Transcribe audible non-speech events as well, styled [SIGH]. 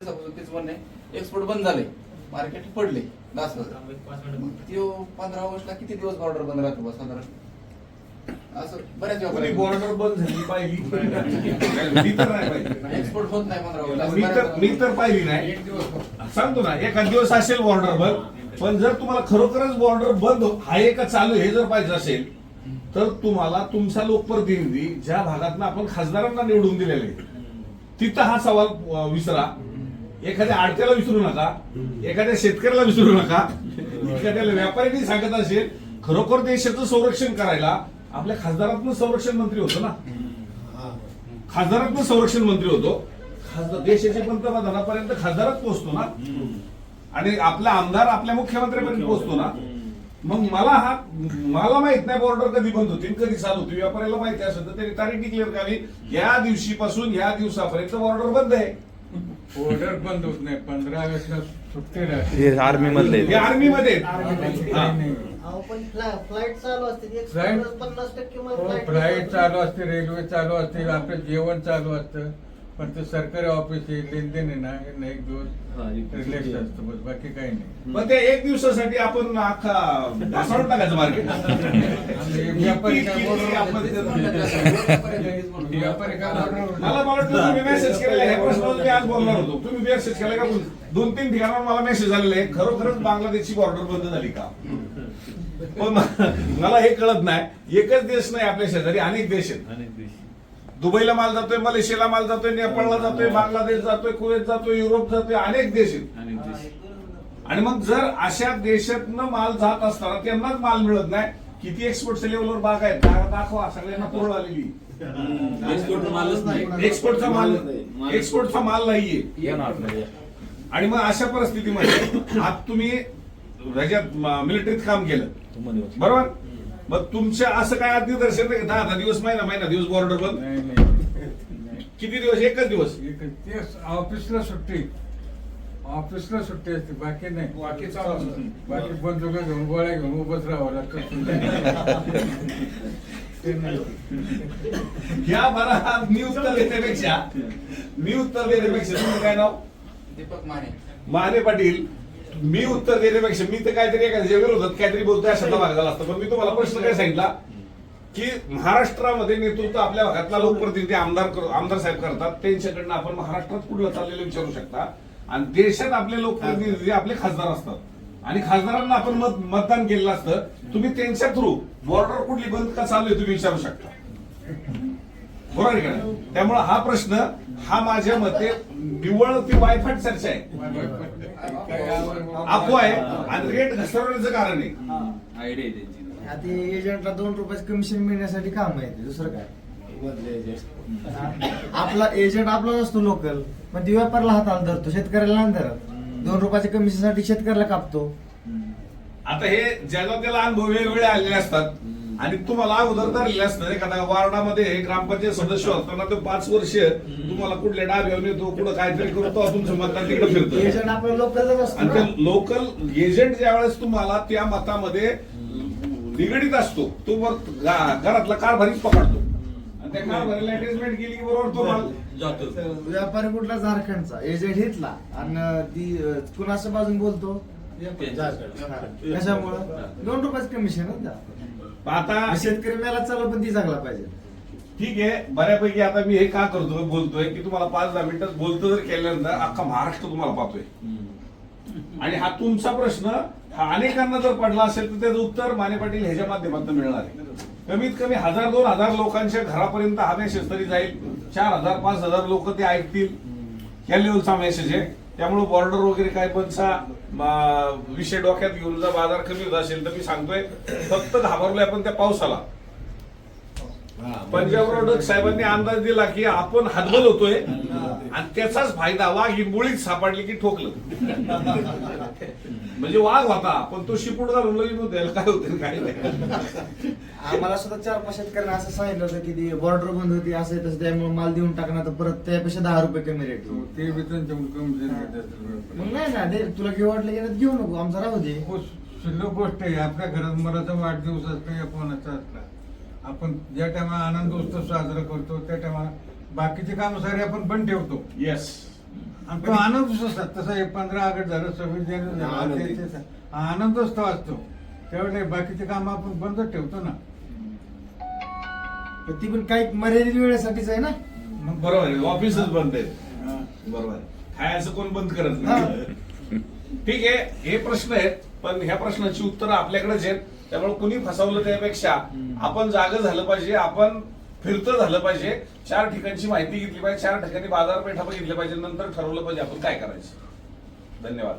Export बंद झाले market पडले दहा हजार पंधरा ऑगस्टला किती दिवस ऑर्डर बंद राहतो बा साधारण? असं बऱ्याच बॉर्डर बंद झाली पाहिली. [LAUGHS] मी तर नाही पाहिली. एक्सपोर्ट होत नाही पंधरा मी तर ऑगस्ट मी तर पाहिली नाही. सांगतो ना एखाद दिवस असेल बॉर्डर बंद. पण जर तुम्हाला खरोखरच बॉर्डर बंद आहे का चालू हे जर पाहिजे असेल तर तुम्हाला तुमचा लोकप्रतिनिधी ज्या भागातनं आपण खासदारांना निवडून दिलेले आहे, तिथं हा सवाल विसरा. एखाद्या आडत्याला विसरू नका. एखाद्या शेतकऱ्याला विसरू नका. एखाद्या व्यापाऱ्यांनी सांगत असेल खरोखर देशाचं संरक्षण करायला आपल्या खासदारातनं संरक्षण मंत्री होतो ना. खासदारातनं संरक्षण मंत्री होतो. खासदार देशाच्या पंतप्रधानापर्यंत खासदारात पोहोचतो ना. आणि आपला आमदार आपल्या मुख्यमंत्र्यापर्यंत पोहोचतो ना. मग मला हा मला माहीत नाही बॉर्डर कधी बंद होतील कधी चालू होती व्यापाऱ्याला माहिती असेल तर त्यांनी तारीख डिक्लेअर करावी या दिवशीपासून या दिवसापर्यंत बॉर्डर बंद आहे. ऑर्डर बंद होत नाही. पंधरा ऑगस्टला सुट्टी राहते. हे आर्मी मधले हे. अहो पण फ्ला- फ्लाईट चालू असते. ती एक फ्लाईट- पन्नास- पन्नास टक्के मग हो, फ्लाईट फ्लाईट चालू असते रेल्वे चालू असते आपलं जेवण चालू असतं. पण ते सरकारी ऑफिस आहे लेनदेन आहे ना हे ना एक दिवस रिलॅक्स असतं बस बाकी काही नाही. पण त्या एक दिवसासाठी आपण अख्खा ढासळून टाकायचं मार्केट आणि व्यापारी काय व्यापारी व्यापारी काय बोलणार? मला तुम्ही मेसेज केलेला आहे प्रश्न मी आज बोलणार होतो. तुम्ही मेसेज केला का दोन तीन ठिकाणावर मला मेसेज आलेले आहे खरोखरच बांगलादेशची बॉर्डर बंद झाली का? पण म- मला हे कळत नाही. एकच देश नाही आपल्या शेजारी अनेक देश आहेत. दुबईला माल जातोय मलेशियाला माल जातोय नेपाळला जातोय बांगलादेश जातोय कुवेत जातोय युरोप जातोय अनेक देश आहेत. आणि मग जर अशा देशातनं माल जात असताना त्यांनाच माल मिळत नाही किती एक्सपोर्टच्या लेवलवर बाग आहेत? दाखवा सगळ्यांना पोळ आलेली. एक्सपोर्ट मालच नाही. एक्सपोर्टचा माल एक्सपोर्टचा माल नाहीये. आणि मग अशा परिस्थितीमध्ये आज तुम्ही ह्याच्यात मिलिटरीत काम केलं. बरोबर? मग तुमच्या असं काय आज निदर्शन नाही? दहा दहा दिवस महिना महिना दिवस बॉर्डर बंद? नाही नाही. किती दिवस? एकच दिवस? एक- ते ऑफिसला सुट्टी. ऑफिसला सुट्टी असते बाकी नाही. बाकी चालू असतं. बाकी बंदुका घेऊन गोळ्या घेऊन उभंच राहावं लागतं. ते नाही या बरा मी उत्तर देण्यापेक्षा मी उत्तर देण्यापेक्षा तुम्ही काय नाव? दीपक माने. महाने पाटील. मी उत्तर देण्यापेक्षा मी तर काहीतरी एखाद्या विरोधात काहीतरी बोलतोय भाग झाला असता. पण मी तुम्हाला प्रश्न काय सांगितला? की महाराष्ट्रामध्ये नेतृत्व आपल्या भागातला लोकप्रतिनिधी आमदार आमदार साहेब करतात. त्यांच्याकडनं आपण महाराष्ट्रात कुठलं चाललेलं विचारू शकता? आणि देशात आपले लोकप्रतिनिधी आपले खासदार असतात. आणि खासदारांना आपण मत मतदान केलेलं असतं. तुम्ही त्यांच्या थ्रू बॉर्डर कुठली बंद का चालू आहे तुम्ही विचारू शकता? बरोबर का? त्यामुळे हा प्रश्न हा माझ्या मते निव्वळ ती वायफाट चर्चा आहे. अफवा आहे. आणि रेट घसरवण्याचं कारण आहे. आयडिया आहे त्यांची. आता एजंटला दोन रुपयाचं कमिशन मिळण्यासाठी काम आहे ते, दुसरं काय? हा? आपला एजंट आपला नसतो लोकल पण ती व्यापारला हाताला धरतो शेतकऱ्याला नाही धरत. दोन रुपयाच्या कमिशनसाठी शेतकऱ्याला कापतो. आता हे ज्याला त्याला अनुभव वेगवेगळे आलेले असतात. आणि तुम्हाला अगोदर धरलेले असतात एखाद्या वार्डामध्ये ग्रामपंचायत सदस्य असताना तो पाच वर्ष तुम्हाला कुठल्या डाब्यावर येतो कुठं काहीतरी करतो तुमचं मतदान तिकडे फिरतो. आणि. ते लोकल एजंट ज्या वेळेस तुम्हाला त्या मतामध्ये निगडीत असतो तो मग घरातला कारभारीच पकडतो. आणि त्या कारभारीला अटॅचमेंट केली की बरोबर तो माल जातो. व्यापारी कुठला झारखंडचा? एजंट हितला. आणि ती कुणाच्या बाजून बोलतो? कशामुळं? दोन रुपयाचं कमिशन आता शेतकरी मेला चालू पण ती चांगला पाहिजे. ठीक आहे बऱ्यापैकी आता मी हे का करतोय बोलतोय की तुम्हाला पाच दहा मिनिटं बोलतो जर केल्यानंतर अख्खा महाराष्ट्र तुम्हाला पाहतोय. आणि हा तुमचा प्रश्न हा अनेकांना जर पडला असेल तर त्याचं उत्तर माने पाटील ह्याच्या माध्यमातून मिळणार आहे. कमीत कमी हजार दोन हजार लोकांच्या घरापर्यंत हा मेसेज तरी जाईल. चार हजार पाच हजार लोक ते ऐकतील. या लेवलचा मेसेज आहे. त्यामुळे बॉर्डर वगैरे काय बनचा विषय डोक्यात घेऊन जर बाजार कमी होत असेल तर मी सांगतोय फक्त घाबरलोय आपण त्या पावसाला. पंजाब रोड साहेबांनी अंदाज दिला की आपण हातबल होतोय आणि त्याचाच फायदा वाघ ही मुळीत सापडली की ठोकलं म्हणजे वाघ होता पण तो शिपूट घालून लगेच मग द्यायला काय होतं काय नाही आम्हाला सुद्धा चार पाच शेतकऱ्यांना असं सांगितलं होतं की ती बॉर्डर बंद होती असं तसं त्यामुळे माल देऊन टाकणार तर परत त्यापेक्षा दहा रुपये कमी रेट. ते बी त्यांच्या. मग नाही ना दे तुला घेऊ वाटलं की नाही, घेऊ नको आमचा राहू दे हो, शिल्लक गोष्ट आहे आपल्या घरात मराचा वाढदिवस असतो या कोणाचा असला आपण ज्या टायमा आनंद उत्सव साजरा करतो त्या टायमा बाकीचे काम सारे आपण पण ठेवतो. येस आणि तो आनंदच असतात तसं हे पंधरा ऑगस्ट झालं सव्वीस जानेवारी झालं आनंद. हा आनंदच तो असतो. त्यावेळेला बाकीचे काम आपण बंदच ठेवतो ना. पण ती पण काही मर्यादित वेळेसाठीच आहे ना? मग बरोबर आहे ऑफिसच बंद आहे. बरोबर आहे. खायचं कोण बंद करत नाही? ठीक आहे हे प्रश्न आहेत पण ह्या प्रश्नाची उत्तरं आपल्याकडेच आहेत. त्यामुळे कुणी फसवलं त्यापेक्षा आपण जागं झालं पाहिजे आपण फिरतं झालं पाहिजे. चार ठिकाणची माहिती घेतली पाहिजे चार ठिकाणी बाजारपेठा बघितल्या पाहिजे नंतर ठरवलं पाहिजे आपण काय करायचं. धन्यवाद.